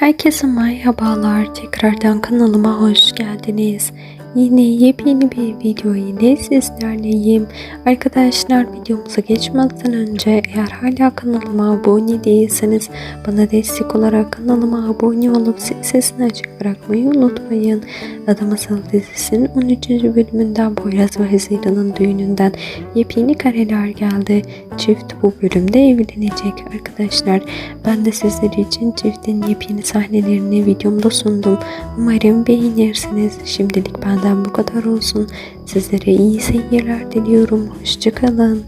Herkese merhabalar. Tekrardan kanalıma hoş geldiniz. Yine yepyeni bir video ile sizlerleyim. Arkadaşlar videomuza geçmeden önce eğer hala kanalıma abone değilseniz bana destek olarak kanalıma abone olup sesini açık bırakmayı unutmayın. Ada Masal dizisinin 13. bölümünden Poyraz ve Haziran'ın düğününden yepyeni kareler geldi. Çift bu bölümde evlenecek arkadaşlar. Ben de sizler için çiftin yepyeni sahnelerini videomda sundum. Umarım beğenirsiniz. Şimdilik benden bu kadar olsun. Sizlere iyi seyirler diliyorum. Hoşçakalın.